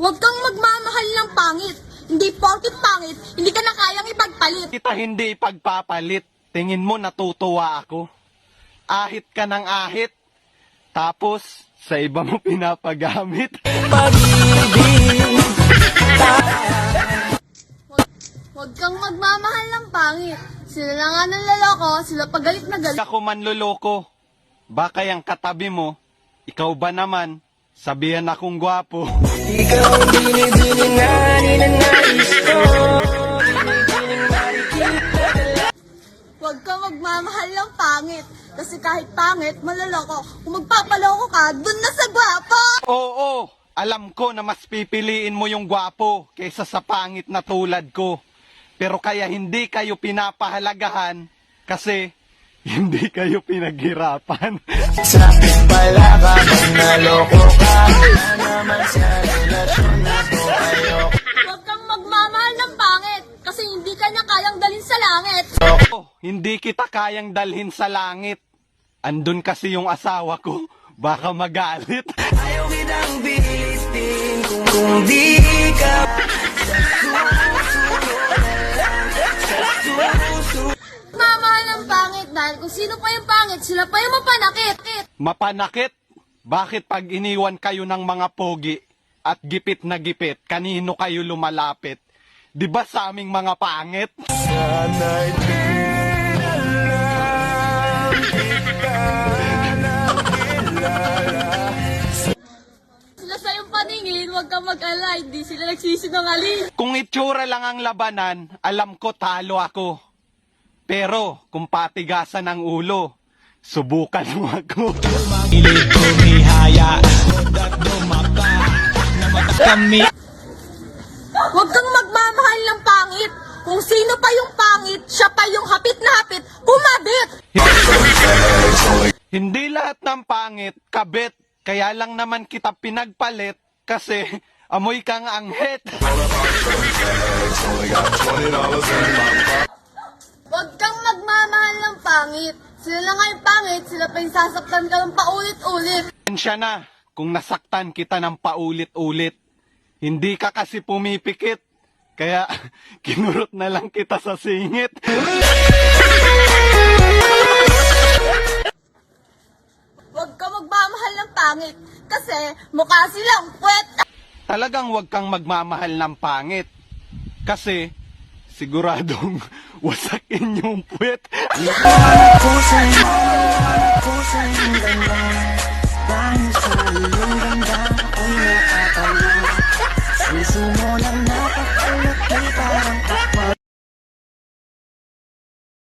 Huwag kang magmamahal ng pangit. Hindi porkit pangit, hindi ka na kayang ipagpalit. Kita hindi ipagpapalit. Tingin mo natutuwa ako. Ahit ka ng ahit. Tapos, sa iba mo pinapagamit. Huwag kang magmamahal ng pangit. Sila na nga ng laloko, sila pagalit na galit. Ako manluloko. Baka yung katabi mo, ikaw ba naman, sabihan akong gwapo. Huwag kang magmamahal ng pangit. Kasi kahit pangit, maloloko. Kung magpapaloko ka, dun na sa gwapo! Oo, alam ko na mas pipiliin mo yung gwapo kaysa sa pangit na tulad ko. Pero kaya hindi kayo pinapahalagahan kasi hindi kayo pinaghirapan. Sakit pala ka kung naloko ka naman sa relasyon na to ayoko Huwag kang magmamahal ng pangit. Kasi hindi ka na kayang dalhin sa langit. Oh, hindi kita kayang dalhin sa langit. Andun kasi yung asawa ko. Baka magalit. Ayaw kitang bilitin kung, kung di ka dahil kung sino pa yung pangit, sila pa yung mapanakit. Mapanakit? Bakit pag iniwan kayo ng mga pogi at gipit na gipit, kanino kayo lumalapit? Di ba sa aming mga pangit? Sana'y pinalam kita na kilala Sila sa yung paningin, huwag kang mag-alay. Di sila nagsisinungaling. Kung itsura lang ang labanan, alam ko talo ako. Pero kung patigasan ang ulo, subukan mo ako. Pilit kumihaya At dumapa Na mata kami Huwag kang magmamahal ng pangit. Kung sino pa yung pangit, siya pa yung hapit na hapit, kumabit. Hindi lahat ng pangit, kabit. Kaya lang naman kita pinagpalit kasi amoy kang anghet. Huwag kang magmamahal ng pangit. Sila na nga yung pangit, sila pa yung sasaktan ka ng paulit-ulit. Siya na kung nasaktan kita ng paulit-ulit. Hindi ka kasi pumipikit. Kaya kinurot na lang kita sa singit. Huwag kang magmamahal ng pangit. Kasi mukha silang puwet. Talagang huwag kang magmamahal ng pangit. Kasi siguradong wasakin yung puwet. Sumo lang na